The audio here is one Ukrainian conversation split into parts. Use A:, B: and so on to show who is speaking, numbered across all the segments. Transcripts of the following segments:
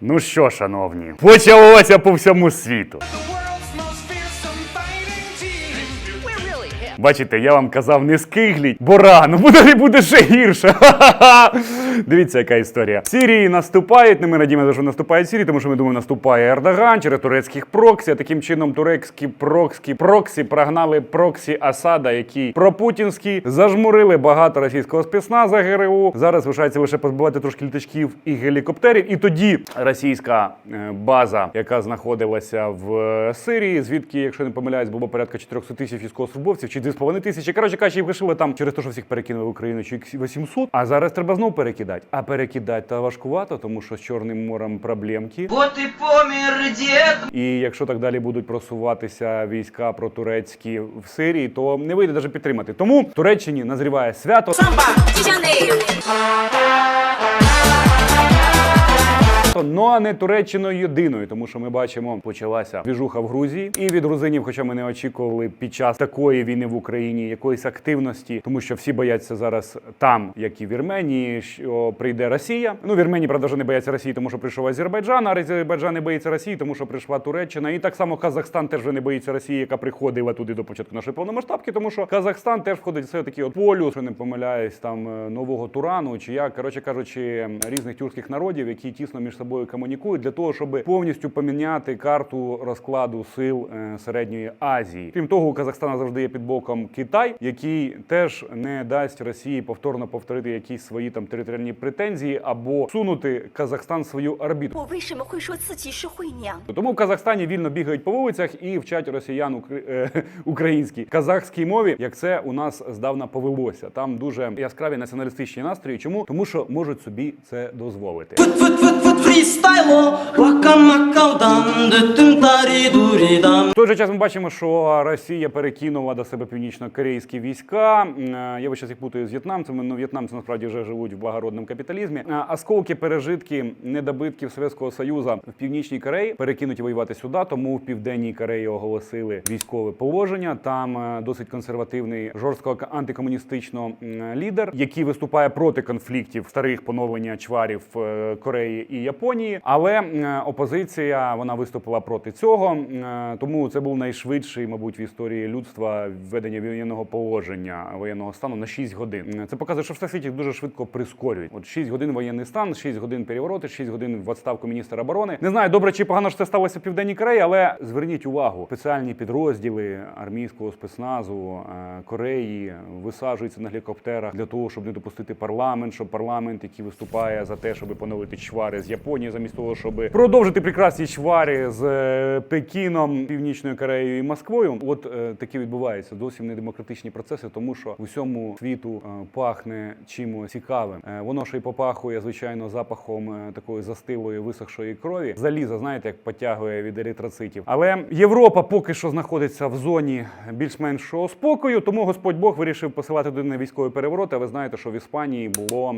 A: Ну що, шановні, почалося по всьому світу. Бачите, я вам казав, не скигліть, бо рано, буде буде ще гірше. Дивіться, яка історія. В Сирії наступають. Ну, ми надіємося, що наступає Сирії, тому що ми думаємо, наступає Ердоган через турецьких проксі. А таким чином турецькі проксі проксі прогнали проксі Асада, які пропутінські, зажмурили багато російського спецназа ГРУ. Зараз лишається лише позбивати трошки літачків і гелікоптерів. І тоді російська е, база, яка знаходилася в е, Сирії, звідки, якщо не помиляюсь, було порядка 400 тисяч військовослужбовців чи 2,5 тисячі. Коротше кажучи, їх лишили там через те, що всіх перекинули в Україну чи 800. А зараз треба знову перекидати. А перекидати та важкувато, тому що з Чорним морем проблемки.
B: От і помір дід!
A: І якщо так далі будуть просуватися війська протурецькі в Сирії, то не вийде навіть підтримати. Тому в Туреччині назріває свято.
C: 就 НАТО,
A: ну а не Туреччиною єдиною, тому що ми бачимо, почалася двіжуха в Грузії і від грузинів, хоча ми не очікували під час такої війни в Україні якоїсь активності, тому що всі бояться зараз там, як і в Вірменії, що прийде Росія. Ну в Вірменії, правда, вже не бояться Росії, тому що прийшов Азербайджан, а Азербайджан не боїться Росії, тому що прийшла Туреччина. І так само Казахстан теж вже не боїться Росії, яка приходила туди до початку нашої повномасштабки, тому що Казахстан теж входить все таки от полю, що не помиляюсь, там е, нового Турану чи як коротше кажучи, різних тюркських народів, які тісно між собою собою комунікують для того, щоб повністю поміняти карту розкладу сил е, середньої Азії. Крім того, у Казахстана завжди є під боком Китай, який теж не дасть Росії повторно повторити якісь свої там територіальні претензії або сунути Казахстан в свою орбіту. Тому в Казахстані вільно бігають по вулицях і вчать росіян укр... Е, українській казахській мові, як це у нас здавна повелося. Там дуже яскраві націоналістичні настрої. Чому тому, що можуть собі це дозволити?
B: Фрістайло
A: В той же час ми бачимо, що Росія перекинула до себе північно-корейські війська. Е, Я весь час їх путаю з в'єтнамцями. Ну в'єтнамці насправді вже живуть в благородному капіталізмі. Е, Осколки, пережитки, недобитків Совєтського Союзу в північній Кореї перекинуті воювати сюди. Тому в південній Кореї оголосили військове положення. Там е, досить консервативний, жорстко антикомуністично лідер, який виступає проти конфліктів старих поновлення чварів Кореї і Японії. Але е, опозиція вона виступила проти цього. Е, Тому це був найшвидший, мабуть, в історії людства введення воєнного положення воєнного стану на 6 годин. Це показує, що все світі дуже швидко прискорюють. От 6 годин воєнний стан, 6 годин перевороти, 6 годин в відставку міністра оборони. Не знаю, добре чи погано що це сталося в південній Кореї, але зверніть увагу, спеціальні підрозділи армійського спецназу е, Кореї висаджуються на гелікоптерах для того, щоб не допустити парламент, щоб парламент, який виступає за те, щоб поновити чвари з Японії, замість того, щоб продовжити прекрасні чвари з е, Пекіном, Північною Кореєю і Москвою. От е, такі відбуваються зовсім не демократичні процеси, тому що в усьому світу е, пахне чимось цікавим. Е, воно ще й попахує, звичайно, запахом е, такої застилої висохшої крові. Заліза, знаєте, як потягує від еритроцитів. Але Європа поки що знаходиться в зоні більш-меншого спокою, тому Господь Бог вирішив посилати туди на військові перевороти. А ви знаєте, що в Іспанії було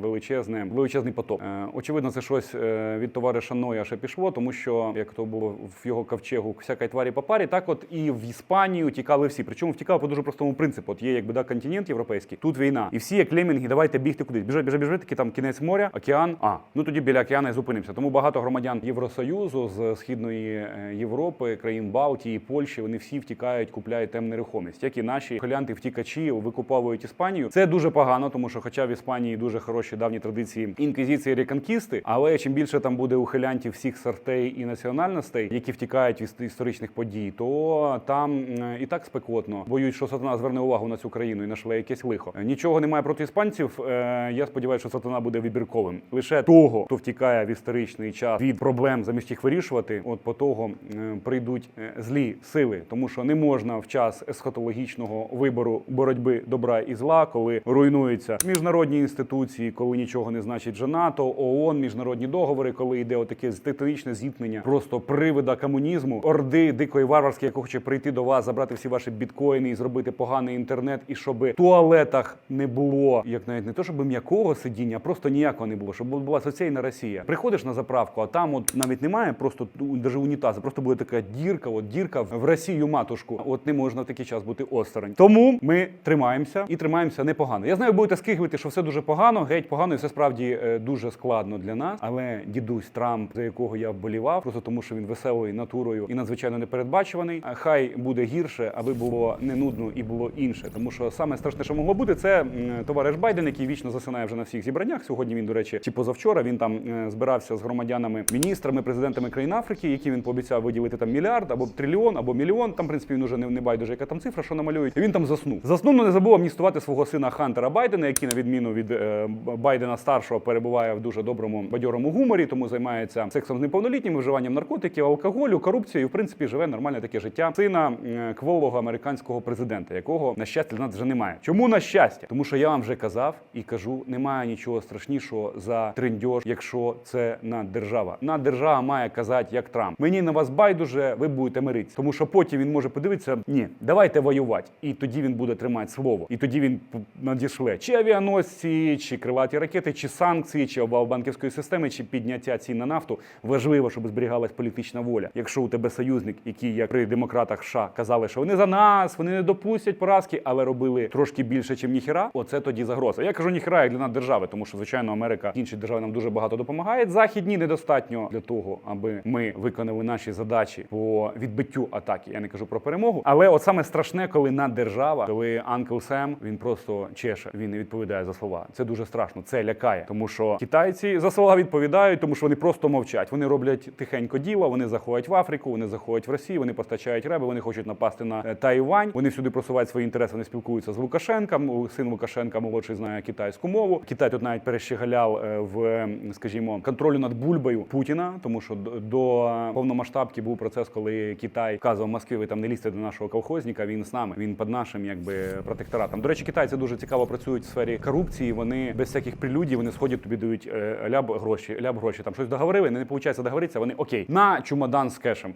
A: величезне величезний потоп. Е, Очевидно, це щось е, від товариша Ноя ще пішло, тому що як то було в його ковчегу всяка тварі по парі, так от і в Іспанію тікали всі. Причому втікали по дуже простому принципу. От є якби да континент європейський, тут війна, і всі як лемінги, давайте бігти кудись. Біжать, біжать, біжать, таки там кінець моря, океан. А ну тоді біля океану і зупинимося. Тому багато громадян Євросоюзу з східної е, Європи, країн Балтії, Польщі, вони всі втікають, купляють темну нерухомість. Як і наші хилянти втікачі викуповують Іспанію. Це дуже погано, тому що, хоча в Іспанії дуже хороші давні традиції інквізиції реконкісти, але чим більше там буде ухилянтів всіх сортей і національностей, які втікають від історичних подій, то там і так спекотно. Боюсь, що сатана зверне увагу на цю країну і нашле якесь лихо. Е, Нічого немає проти іспанців. Е, Я сподіваюся, що сатана буде вибірковим. Лише того, хто втікає в історичний час від проблем, замість їх вирішувати, от по того е, прийдуть е, злі сили, тому що не можна в час есхатологічного вибору боротьби добра і зла, коли руйнуються міжнародні інституції, коли нічого не значить вже НАТО, ООН, міжнародні договори, коли йде отаке титанічне зіткнення просто привида комунізму, орди дикої варварської, яка хоче прийти до вас, забрати всі ваші біткоїни і зробити поганий інтернет, і щоб в туалетах не було, як навіть не то, щоб м'якого сидіння, а просто ніякого не було, щоб була соціальна Росія. Приходиш на заправку, а там от навіть немає просто навіть унітазу, просто буде така дірка, от дірка в Росію матушку. От не можна в такий час бути осторонь. Тому ми тримаємося і тримаємося непогано. Я знаю, будете скигувати, що все дуже погано, геть погано, і все справді е, дуже складно для нас. Але дідусь Трамп, за якого я вболівав, просто тому, що він веселою натурою і надзвичайно непередбачуваний. Хай буде гірше, аби було не нудно і було інше. Тому що саме страшне, що могло бути, це товариш Байден, який вічно засинає вже на всіх зібраннях. Сьогодні він, до речі, чи позавчора він там е, збирався з громадянами, міністрами, президентами країн Африки, які він пообіцяв виділити там мільярд або трильйон, або мільйон. Там, в принципі, він уже не, не байдуже, яка там цифра, що намалюють. І він там заснув. Заснув, але не забув амністувати свого сина Хантера Байдена, який, на відміну від е, Байдена старшого, перебуває в дуже доброму бадьорому гуморі, тому займається сексом з неповнолітніми, вживанням наркотиків, алкоголю, корупцією. І, в принципі, живе нормальне таке життя сина кволого американського президента, якого на щастя для нас вже немає. Чому на щастя? Тому що я вам вже казав і кажу, немає нічого страшнішого за триндьош, якщо це наддержава. Наддержава має казати як Трамп. Мені на вас байдуже, ви будете миритися. Тому що потім він може подивитися, ні, давайте воювати. І тоді він буде тримати слово. І тоді він надішле чи авіаносці, чи крилаті ракети, чи санкції, чи обвал банківської системи, чи підняття цін на нафту. Важливо, щоб зберігалась політична воля. Якщо у тебе союзник, який як при демократах США казали, що вони за нас, вони не допустять поразки, але робили трошки більше, чим ніхіра. Оце тоді загроза. Я кажу ніхіра як для нас держави, тому що звичайно Америка інші держави нам дуже багато допомагає. Західні недостатньо для того, аби ми виконали наші задачі по відбиттю атаки. Я не кажу про перемогу, але от саме страшне, коли наддержава, коли Анкл Сем він просто чеше, він не відповідає за слова. Це дуже страшно. Це лякає, тому що китайці за слова відповідають, тому що вони просто мовчать. Вони роблять тихенько діло. Вони заходять в Африку, вони заходять в Росію, вони постачають реби, вони хочуть напасти на е, Тайвань. Вони всюди просувають свої інтереси. Вони спілкуються з Лукашенком. Син Лукашенка молодший знає китайську мову. Китай тут навіть перещегаляв е, в, скажімо, контролю над бульбою Путіна, тому що до- повномасштабки був процес, коли Китай вказував Москві, ви там не лізьте до нашого колхозника. Він з нами, він під нашим якби протекторатом. До речі, китайці дуже цікаво працюють в сфері корупції. Вони без всяких прелюдій, вони сходять тобі дають е, ляб гроші, ляп гроші. Там щось договорили, не виходить договоритися. Вони окей, на чумодан з кешем.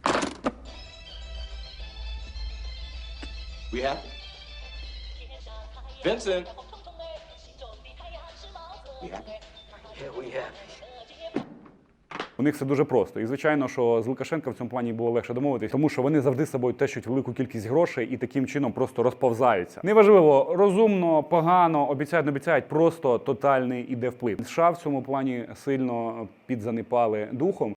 D: We have Vincent. We have
E: Yeah, we have.
A: У них все дуже просто. І звичайно, що з Лукашенка в цьому плані було легше домовитись, тому що вони завжди з собою тещуть велику кількість грошей і таким чином просто розповзаються. Неважливо, розумно, погано, обіцяють, не обіцяють, просто тотальний іде вплив. США в цьому плані сильно підзанепали духом.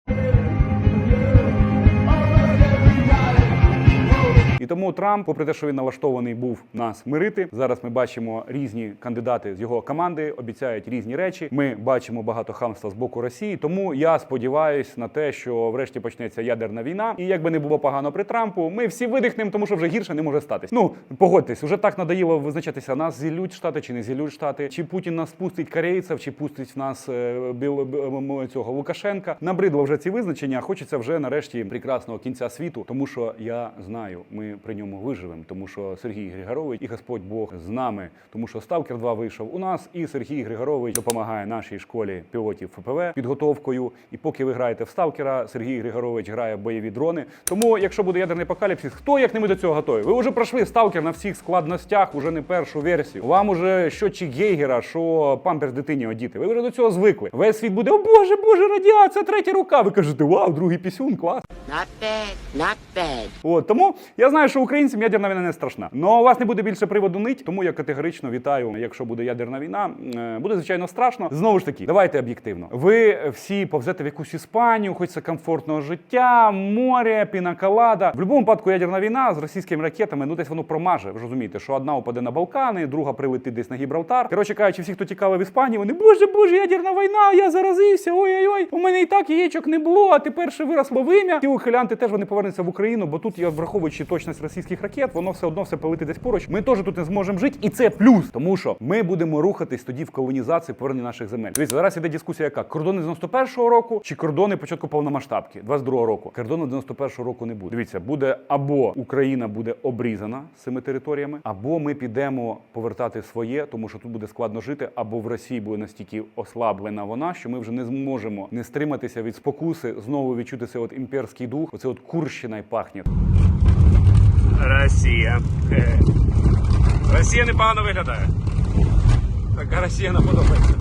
A: Тому Трамп, попри те, що він налаштований був нас мирити, зараз ми бачимо різні кандидати з його команди, обіцяють різні речі. Ми бачимо багато хамства з боку Росії. Тому я сподіваюся на те, що врешті почнеться ядерна війна. І як би не було погано при Трампу, ми всі видихнемо, тому що вже гірше не може статись. Ну погодьтесь, уже так надоїло визначатися, нас зілють штати чи не зілють штати, чи Путін нас пустить корейців, чи пустить нас е, біл, бі- цього Лукашенка. Набридло вже ці визначення. Хочеться вже нарешті прекрасного кінця світу, тому що я знаю, ми при ньому виживемо, тому що Сергій Григорович і Господь Бог з нами, тому що Ставкер 2 вийшов у нас, і Сергій Григорович допомагає нашій школі пілотів ФПВ підготовкою. І поки ви граєте в Ставкера, Сергій Григорович грає в бойові дрони. Тому, якщо буде ядерний апокаліпсис, хто як не ми до цього готові? Ви вже пройшли Ставкер на всіх складностях, уже не першу версію. Вам уже щотчик Гейгера, що памперс дитині одіти. Ви вже до цього звикли. Весь світ буде, о Боже, Боже, радіація, третя рука. Ви кажете, вау, другий пісюн, клас.
C: Not bad, not bad.
A: От тому я знаю, що українцям ядерна війна не страшна. Но у вас не буде більше приводу нить, тому я категорично вітаю. Якщо буде ядерна війна, Е, буде звичайно страшно. Знову ж таки, давайте об'єктивно. Ви всі повзете в якусь Іспанію, хочеться комфортного життя, море, пінаколада. В будь-якому випадку ядерна війна з російськими ракетами, ну десь воно промаже. Ви ж розумієте, що одна упаде на Балкани, друга прилетить десь на Гібралтар. Коротше кажучи, всі, хто тікали в Іспанії, вони боже, боже, ядерна війна, я заразився. Ой-ой-ой, у мене і так яєчок не було, а тепер ще виросло вим'я. Ті ухилянти теж вони повернуться в Україну, бо тут я враховуючи точно точність російських ракет, воно все одно все полетить десь поруч. Ми теж тут не зможемо жити, і це плюс, тому що ми будемо рухатись тоді в колонізації повернення наших земель. Дивіться, зараз іде дискусія, яка кордони 91-го року чи кордони початку повномасштабки 22-го року. Кордону 91-го року не буде. Дивіться, буде або Україна буде обрізана цими територіями, або ми підемо повертати своє, тому що тут буде складно жити, або в Росії буде настільки ослаблена вона, що ми вже не зможемо не стриматися від спокуси, знову відчути цей от імперський дух. Оце от Курщина й пахне.
F: Росія. Е. Росія непогано виглядає. Така Росія нам подобається.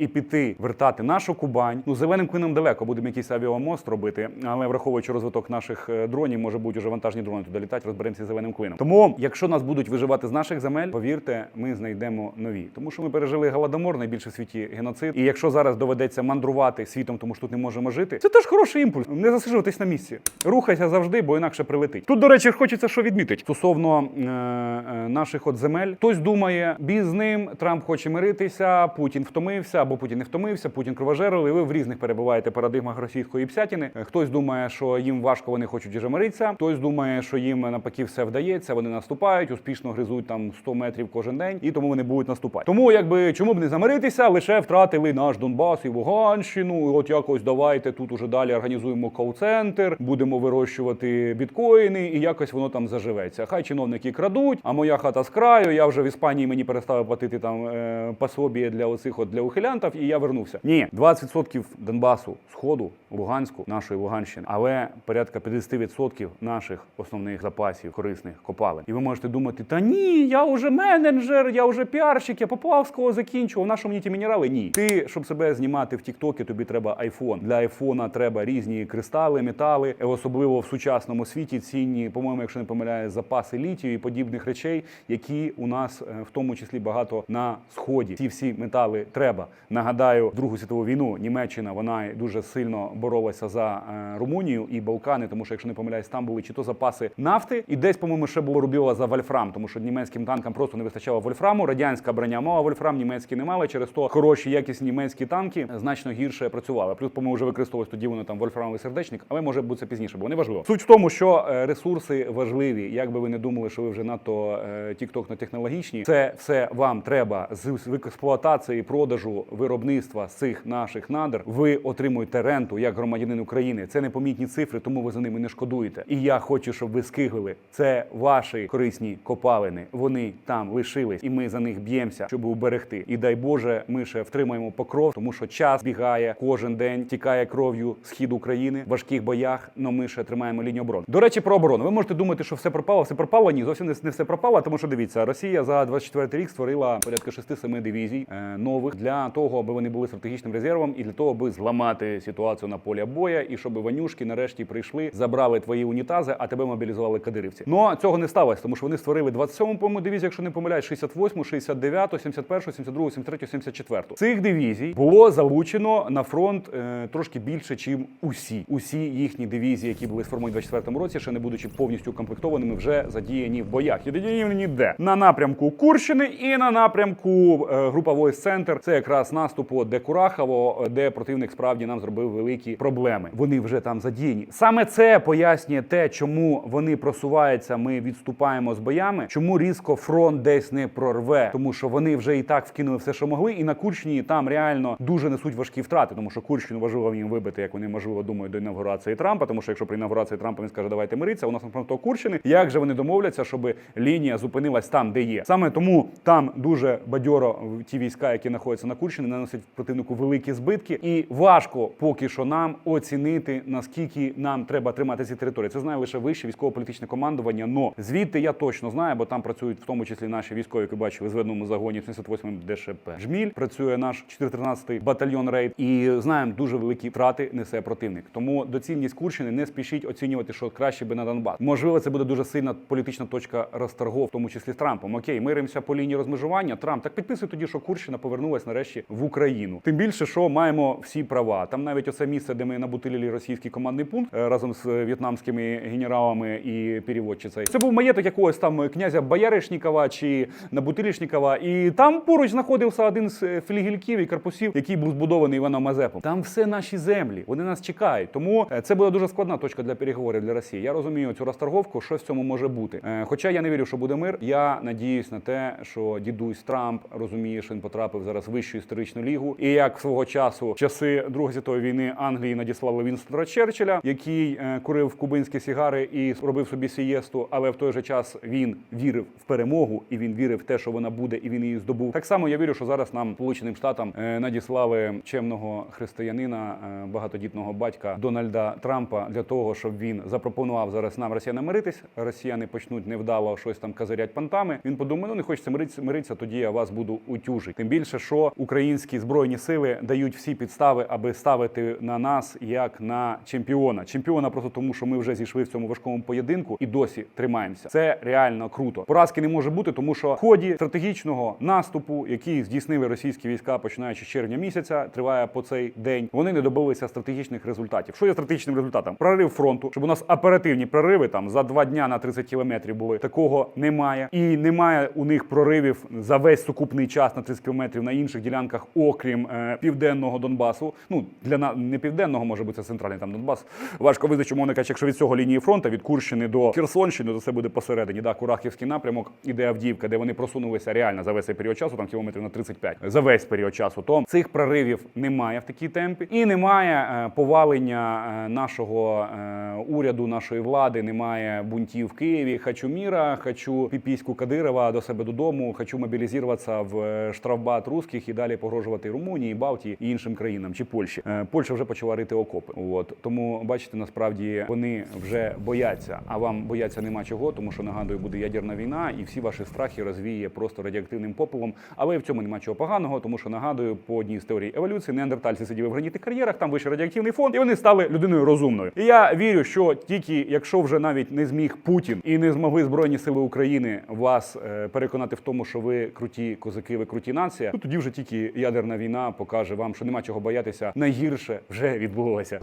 A: І піти вертати нашу Кубань. Ну, зеленим клином далеко, будемо якийсь авіамост робити, але враховуючи розвиток наших е, дронів, може бути уже вантажні дрони туди літати, розберемося з зеленим клином. Тому, якщо нас будуть виживати з наших земель, повірте, ми знайдемо нові. Тому що ми пережили голодомор, найбільший в світі геноцид. І якщо зараз доведеться мандрувати світом, тому що тут не можемо жити, це теж хороший імпульс. Не засиджуватись на місці. Рухайся завжди, бо інакше прилетить. Тут, до речі, хочеться що відмітити стосовно е, е, наших от земель. Хтось думає, біз з Трамп хоче миритися, Путін втомився або Путін не втомився, Путін кровожерливий. Ви в різних перебуваєте парадигмах російської псятіни. Е, Хтось думає, що їм важко, вони хочуть вже миритися. Хтось думає, що їм навпаки все вдається. Вони наступають, успішно гризуть там 100 метрів кожен день, і тому вони будуть наступати. Тому якби чому б не замиритися, лише втратили наш Донбас і Луганщину. І От якось давайте тут уже далі організуємо кол-центр, будемо вирощувати біткоїни, і якось воно там заживеться. Хай чиновники крадуть, а моя хата з краю. Я вже в Іспанії мені перестали платити там е, пособі для оцих от для ухилянтів, і я вернувся. Ні, 20% Донбасу, Сходу, Луганську, нашої Луганщини, але порядка 50% наших основних запасів корисних копалин. І ви можете думати, та ні, я вже менеджер, я вже піарщик, я Поплавського закінчував. На що мені ті мінерали? Ні. Ти, щоб себе знімати в Тіктокі, тобі треба айфон. Для айфона треба різні кристали, метали, е, особливо в сучасному світі цінні, по-моєму, якщо не помиляю, запаси літію і подібних речей, які у нас е, в тому числі багато на сході. Ці всі метали треба. Нагадаю, Другу світову війну Німеччина вона дуже сильно боролася за е, Румунію і Балкани, тому що якщо не помиляюсь, там були чи то запаси нафти, і десь, по-моєму, ще було рубіло за вольфрам, тому що німецьким танкам просто не вистачало вольфраму. Радянська броня мала вольфрам, німецькі не мали. Через то хороші якісні німецькі танки значно гірше працювали. Плюс, по-моєму, вже використовувалось тоді воно там вольфрамовий сердечник, але може бути це пізніше, бо не важливо. Суть в тому, що е, ресурси важливі. Як би ви не думали, що ви вже надто е, тіктокно технологічні, це все вам треба з експлуатації, продажу, виробництва цих наших надр. Ви отримуєте ренту як громадянин України. Це непомітні цифри, тому ви за ними не шкодуєте. І я хочу, щоб ви скиглили. Це ваші корисні копалини. Вони там лишились, і ми за них б'ємося, щоб уберегти. І дай Боже, ми ще втримаємо покров, тому що час бігає кожен день, тікає кров'ю схід України в важких боях. Но ми ще тримаємо лінію оборони. До речі, про оборону. Ви можете думати, що все пропало, все пропало. Ні, зовсім не, не все пропало, тому що дивіться, Росія за 24 рік створила порядка 6-7 дивізій е, нових для того, аби вони були стратегічним резервом, і для того, аби зламати ситуацію на полі боя, і щоб ванюшки нарешті прийшли, забрали твої унітази, а тебе мобілізували кадирівці. Ну цього не сталося, тому що вони створили 27-му по-моєму, дивізію, якщо не помиляюсь, 68-му, 69-ту, 71-ту, 72-ту, 73-ю, 74-ту. Цих дивізій було залучено на фронт е, трошки більше, ніж усі. Усі їхні дивізії, які були сформовані в 24-му році, ще не будучи повністю укомплектованими, вже задіяні в боях. І ніде на напрямку Курщини і на напрямку е, група войск центр. Це якраз наступу де Курахово, де противник справді нам зробив великі проблеми. Вони вже там задіяні. Саме це пояснює те, чому вони просуваються. Ми відступаємо з боями. Чому різко фронт десь не прорве, тому що вони вже і так вкинули все, що могли, і на Курщині там реально дуже несуть важкі втрати, тому що Курщину важливо їм вибити, як вони можливо думають до інавгурації Трампа. Тому що якщо при інавгурації Трампа він скаже, давайте миритися, у нас на Курщини. Як же вони домовляться, щоб лінія зупинилась там, де є? Саме тому там дуже бадьоро ті війська, які знаходяться на Курщині, наносять противнику великі збитки, і важко поки що нам оцінити наскільки нам треба тримати ці території. Це знає лише вище військово-політичне командування. Но звідти я точно знаю, бо там працюють в тому числі наші військові, які бачили зведеному загоні 78 ДШП. Жміль працює наш 413 батальйон рейд, і знаємо дуже великі втрати несе противник. Тому доцільність Курщини не спішіть оцінювати, що краще би на Донбас. Можливо, це буде дуже сильна політична точка розторгу, в тому числі з Трампом. Окей, миримося по лінії розмежування. Трамп так підписуй тоді, що Курщина повернулась нарешті в Україну. Тим більше, що маємо всі права. Там навіть оце місце, де ми набутилили російський командний пункт е, разом з в'єтнамськими генералами і переводчицею. Це був маєток якогось там князя Бояришнікова чи Набутилішнікова. І там поруч знаходився один з е, флігельків і корпусів, який був збудований Іваном Мазепом. Там все наші землі. Вони нас чекають. Тому е, це буде дуже складна точка для переговорів для Росії. Я розумію цю розторговку, що в цьому може бути. Хоча я не вірю, що буде мир. Я надіюсь на те, що дідусь Трамп розуміє, що він потрапив зараз в вищу історичну лігу. І як свого часу в часи Другої світової війни Англії надіслали Вінстона Черчилля, який е, курив кубинські сігари і робив собі сієсту, але в той же час він вірив в перемогу і він вірив в те, що вона буде, і він її здобув. Так само я вірю, що зараз нам Сполученим Штатам е, надіслали чемного християнина, е, багатодітного батька Дональда Трампа для того, щоб він запропонував зараз нам росіянам миритись. Росіяни почнуть невдало щось там казарять пантами. Він подумає, ну не хочеться миритися, миритися, тоді я вас буду утюжити. Тим більше, що українські збройні сили дають всі підстави, аби ставити на нас як на чемпіона. Чемпіона просто тому, що ми вже зійшли в цьому важкому поєдинку і досі тримаємося. Це реально круто. Поразки не може бути, тому що в ході стратегічного наступу, який здійснили російські війська, починаючи з червня місяця, триває по цей день. Вони не добилися стратегічних результатів. Що є стратегічним результатом? Прорив фронту, щоб у нас оперативні прориви там за два дня на 30 кілометрів були. Такого немає, і немає у них проривів за весь сукупний час на 30 кілометрів на інших ділянках, окрім е, південного Донбасу. Ну для на не південного, може бути це центральний там Донбас. Важко визначити, мовно кажучи, якщо від цього лінії фронту від Курщини до Херсонщини, то це буде посередині. Да, Курахівський напрямок іде Авдіївка, де вони просунулися реально за весь цей період часу, там кілометрів на 35, за весь період часу. То цих проривів немає в такій темпі, і немає е, повалення е, нашого е, уряду, нашої влади, немає бунтів в Києві. Хочу міра, хочу піпіську Кадирова до себе додому, хочу мобілізуватися в е, штрафбат русських і далі погрожувати Румунії, Балтії і іншим країнам чи Польщі. Е, Польща вже почала рити окопи. От тому бачите, насправді вони вже бояться. А вам бояться нема чого, тому що нагадую, буде ядерна війна, і всі ваші страхи розвіє просто радіоактивним попелом. Але в цьому нема чого поганого, тому що нагадую, по одній з теорій еволюції неандертальці сиділи в гранітних кар'єрах, там вищий радіоактивний фон, і вони стали людиною розумною. І я вірю, що тільки якщо вже навіть не зміг Путін і не змогли збройні сили України вас е, переконати в тому, що ви круті козаки, ви круті нація, то тоді вже тільки ядерна війна покаже вам, що нема чого боятися. Найгірше вже відбулося.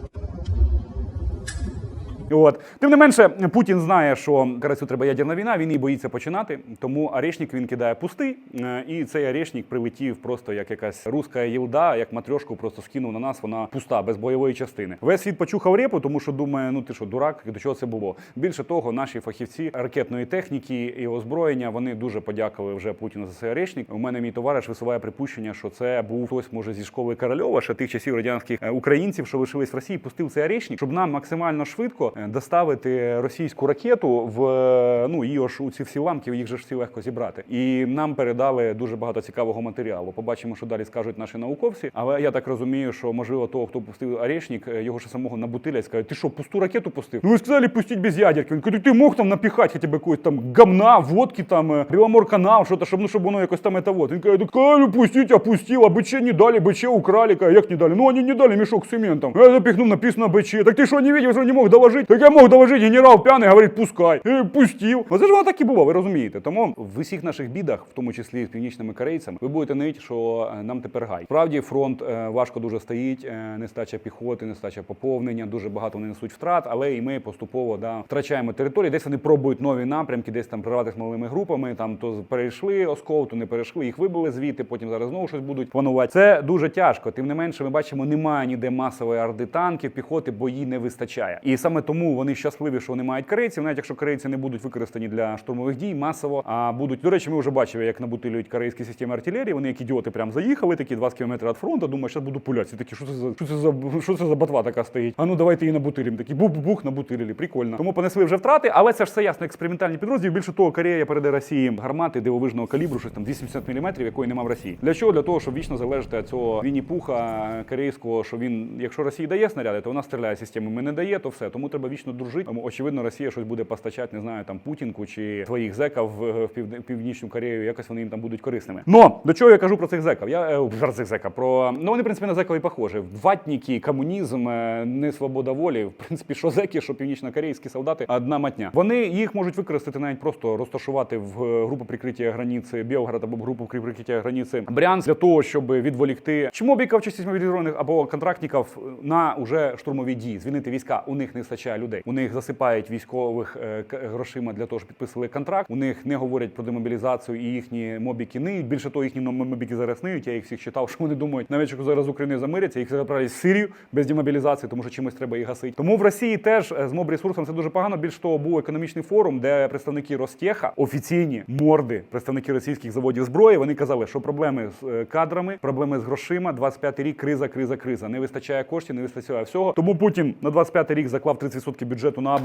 A: От тим не менше, Путін знає, що Карасю треба ядерна війна. Він її боїться починати. Тому орешник він кидає пустий, е, і цей орешник прилетів просто як якась руська єлда, як матрьошку просто скинув на нас. Вона пуста, без бойової частини. Весь світ почухав репу, тому що думає, ну ти що, дурак, до чого це було. Більше того, наші фахівці ракетної техніки і озброєння вони дуже подякували вже Путіну за цей орешник. У мене мій товариш висуває припущення, що це був хтось може зі школи Корольова, ще тих часів радянських е, українців, що лишились в Росії, пустив цей орешник, щоб нам максимально швидко доставити російську ракету в е, ну її ж у ці всі ламки, їх же ж всі легко зібрати. І нам передали дуже багато цікавого матеріалу. Побачимо, що далі скажуть наші науковці. Але я так розумію, що можливо того, хто пустив орешник, е, його ще самого набутилять, скажуть, ти що, пусту ракету пустив? Ну ви сказали пустіть без ядерки. Він каже, ти мог там напіхати хоча б якоїсь там гамна, водки, там е, Беломорканал, що то, щоб ну щоб воно якось там это вот. Він каже, калю пустіть, а пустив, а биче не дали, биче украли. Каже, як не дали? Ну вони не дали мішок з цементом. Я запихнув, написано биче. Так ти що не видів, що не мог доложити? Так я мог доложити, генерал п'яний, говорить, пускай. Е, пустив. Оце ж воно так і було, ви розумієте. Тому в усіх наших бідах, в тому числі з північними корейцями, ви будете нить, що е, нам тепер гай. Справді фронт е, важко дуже стоїть, нестача піхоти, нестача поповнення, дуже багато вони несуть втрат, але і ми поступово да, втрачаємо території. Десь вони пробують нові напрямки, десь там прорвати малими групами. Там то перейшли Осков, то не перейшли, їх вибили звідти, потім зараз знову щось будуть планувати. Це дуже тяжко. Тим не менше, ми бачимо, немає ніде масової орди танків, піхоти, бо її не вистачає. І саме тому вони щасливі, що вони мають корейців, навіть якщо корейці не будуть використані для штурмових дій масово, а будуть до речі, ми вже бачили, як набутилюють корейські системи артилерії. Вони як ідіоти прям заїхали, такі 20 кілометрів від фронту. Думаю, що буду пуляти. Такі, що це за що це за що це за ботва така стоїть? А ну давайте її набутилім. Такі бух-бух набутилили. Прикольно. Тому понесли вже втрати, але це ж все ясно. Експериментальні підрозділи. Більше того, Корея передає Росії гармати дивовижного калібру, щось там 270 мм, якої немає в Росії. Для чого? Для того, щоб вічно залежати від цього вінні-пуха корейського, що він, якщо Росії дає снаряди, то вона стріляє системами. Не дає, то все. Тому треба треба вічно дружити. Очевидно, Росія щось буде постачати, не знаю, там Путінку чи своїх зеків в, Північну Корею. Якось вони їм там будуть корисними. Но до чого я кажу про цих зеків? Я е, про цих зеків, про ну вони в принципі на зеків і похожі. Ватніки, комунізм, е, не свобода волі. В принципі, що зеки, що північнокорейські солдати, одна матня. Вони їх можуть використати навіть просто розташувати в е, групу прикриття границі Білгород або групу прикриття границі Брянськ для того, щоб відволікти чи мобіків, чи мобілізованих або контрактників на уже штурмові дії, звільнити війська. У них не вистачає людей. У них засипають військових е, грошима для того, щоб підписували контракт. У них не говорять про демобілізацію і їхні мобіки ниють. Більше того, їхні мобіки зараз ниють. Я їх всіх читав, що вони думають, навіть якщо зараз України замиряться, їх заправлять в Сирію без демобілізації, тому що чимось треба їх гасити. Тому в Росії теж е, з моб-ресурсом це дуже погано. Більш того, був економічний форум, де представники Ростеха, офіційні морди, представники російських заводів зброї, вони казали, що проблеми з е, кадрами, проблеми з грошима. 25 рік криза, криза, криза. Не вистачає коштів, не вистачає всього. Тому Путін на 25 рік заклав 30% бюджету на е,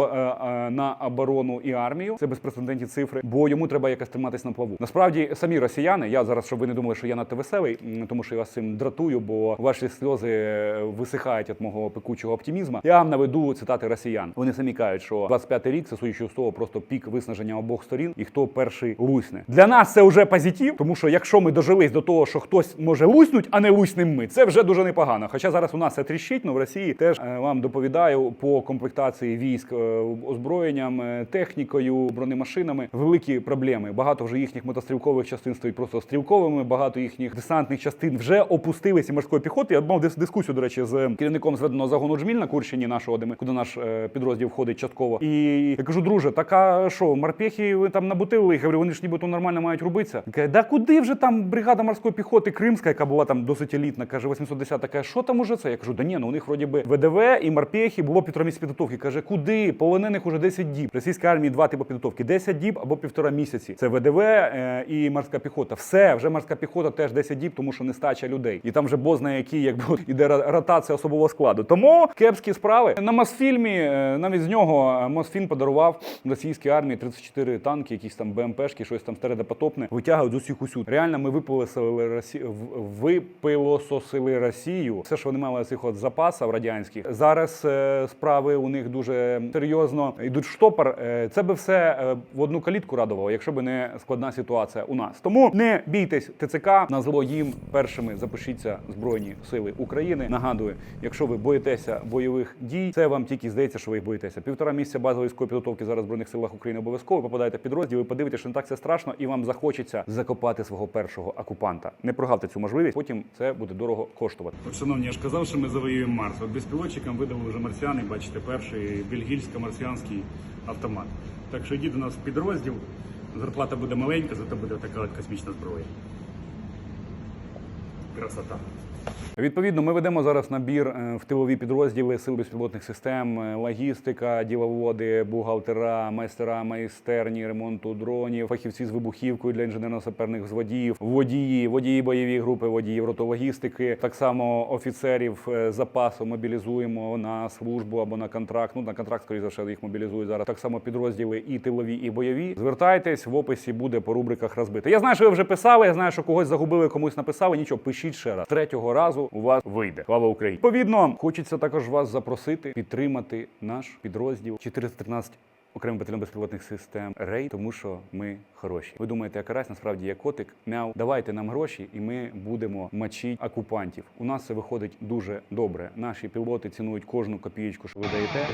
A: е, на оборону і армію. Це безпрецедентні цифри, бо йому треба якось триматись на плаву. Насправді самі росіяни, я зараз, щоб ви не думали, що я надто веселий, тому що я вас цим дратую, бо ваші сльози е, висихають від мого пекучого оптимізму. Я вам наведу цитати росіян. Вони самі кажуть, що 25 рік це судячи з того, просто пік виснаження обох сторін, і хто перший лусне. Для нас це вже позитив, тому що якщо ми дожились до того, що хтось може луснуть, а не луснем ми, це вже дуже непогано. Хоча зараз у нас це тріщить, але в Росії теж е, вам доповідаю по комплектації військ е, озброєнням, е, технікою, бронемашинами. Великі проблеми. Багато вже їхніх мотострілкових частин стають просто стрілковими. Багато їхніх десантних частин вже опустилися морської піхоти. Я мав дис- дискусію, до речі, з керівником зведеного загону Джміль на Курщині нашого, де ми куди наш е, підрозділ входить частково. І я кажу, друже, так а що, морпехи ви там набутили? Я говорю, вони ж нібито нормально мають робитися. Він каже, да куди вже там бригада морської піхоти Кримська, яка була там досить елітна, каже, 810 каже, що там уже це? Я кажу, да ні, ну у них вроді би ВДВ і морпехи було півтора місяці підготовки. Каже, куди? Полонених уже 10 діб. Російська армії два типи підготовки. 10 діб або півтора місяці. Це ВДВ е, і морська піхота. Все, вже морська піхота теж 10 діб, тому що нестача людей. І там вже бозна, які якби іде ротація особового складу. Тому кепські справи на Мосфільмі, е, навіть з нього е, Мосфільм подарував російській армії 34 танки, якісь там БМПшки, щось там старе допотопне, витягують з усіх усюд. Реально, ми випилосили Росію, випилососили Росію. Все, що вони мали цих от запасів радянських. Зараз е, справи у них дуже серйозно йдуть в штопор. Е, це би все е, в одну калітку радувало, якщо б не складна ситуація у нас. Тому не бійтесь ТЦК на зло їм першими запишіться Збройні Сили України. Нагадую, якщо ви боїтеся бойових дій, це вам тільки здається, що ви їх боїтеся. Півтора місяця базової військової підготовки зараз в збройних силах України обов'язково попадаєте в підрозділ. Ви подивитеся, що не так все страшно, і вам захочеться закопати свого першого окупанта. Не прогавте цю можливість. Потім це буде дорого коштувати.
G: От, шановні, я ж казав, що ми завоюємо Марс. От безпілотчикам видали вже марсіани, бачите, перший бельгійсько-марсіанський автомат. Так що йдіть до нас в підрозділ. Зарплата буде маленька, зато буде така космічна зброя. Красота.
A: Відповідно, ми ведемо зараз набір е, в тилові підрозділи сил безпілотних систем, е, логістика, діловоди, бухгалтера, майстера, майстерні, ремонту дронів, фахівці з вибухівкою для інженерно-саперних взводів, водії, водії бойові групи, водіїв ротологістики. Так само офіцерів е, запасу мобілізуємо на службу або на контракт. Ну на контракт, скоріше за все, їх мобілізують зараз. Так само підрозділи і тилові, і бойові. Звертайтесь в описі буде по рубриках розбити. Я знаю, що ви вже писали. Я знаю, що когось загубили, комусь написали. Нічого, пишіть ще раз. Третього разу у вас вийде. Слава Україні! Відповідно, хочеться також вас запросити підтримати наш підрозділ 413 окремий батальйон безпілотних систем рейд, тому що ми хороші. Ви думаєте, я карась, насправді я котик. Мяу, давайте нам гроші, і ми будемо мочити окупантів. У нас це виходить дуже добре. Наші пілоти цінують кожну копієчку, що ви даєте.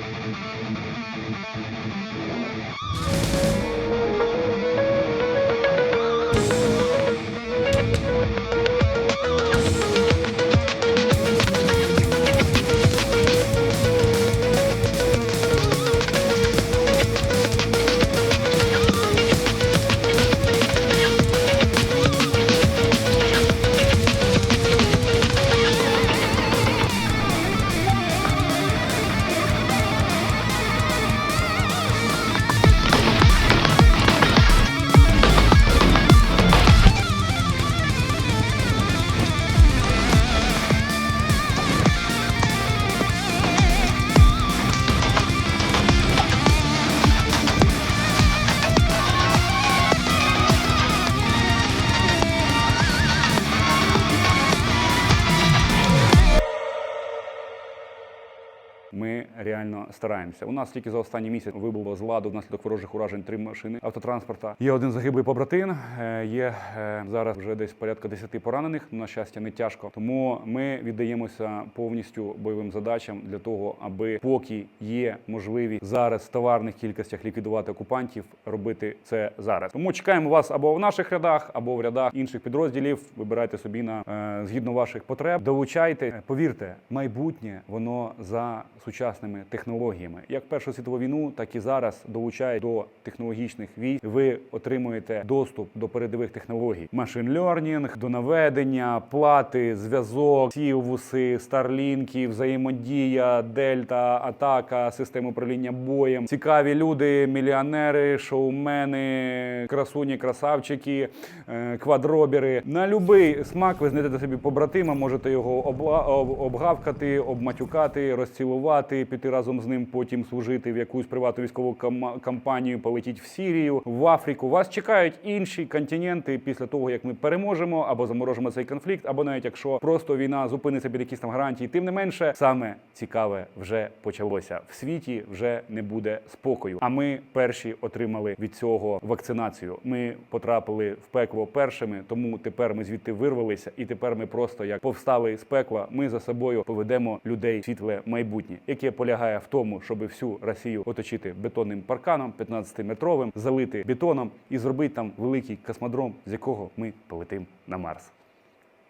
A: Стараємося. У нас тільки за останній місяць вибуло з ладу внаслідок ворожих уражень три машини автотранспорта. Є один загиблий побратин. е, Є е, зараз вже десь порядка 10 поранених. На щастя, не тяжко. Тому ми віддаємося повністю бойовим задачам для того, аби поки є можливість зараз в товарних кількостях ліквідувати окупантів, робити це зараз. Тому чекаємо вас або в наших рядах, або в рядах інших підрозділів. Вибирайте собі на е, згідно ваших потреб. Долучайте, повірте, майбутнє воно за сучасними технологіями. Як Першу світову війну, так і зараз долучають до технологічних військ. Ви отримуєте доступ до передових технологій: машин лернінг, до наведення, плати, зв'язок, сілвуси, старлінки, взаємодія, дельта, атака, система управління боєм. Цікаві люди, мільйонери, шоумени, красуні, красавчики, е, квадробіри. На будь-який смак ви знайдете собі побратима, можете його обла- об- обгавкати, обматюкати, розцілувати, піти разом з ним, потім служити в якусь приватну військову кампанію, полетіть в Сірію, в Африку. Вас чекають інші континенти після того, як ми переможемо або заморожимо цей конфлікт, або навіть якщо просто війна зупиниться під якісь там гарантії. Тим не менше, саме цікаве вже почалося. В світі вже не буде спокою. А ми перші отримали від цього вакцинацію. Ми потрапили в пекло першими, тому тепер ми звідти вирвалися, і тепер ми просто як повстали з пекла. Ми за собою поведемо людей світле майбутнє, яке полягає в тому, щоб всю Росію оточити бетонним парканом, 15-метровим, залити бетоном і зробити там великий космодром, з якого ми полетим на Марс.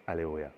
A: Алілуя!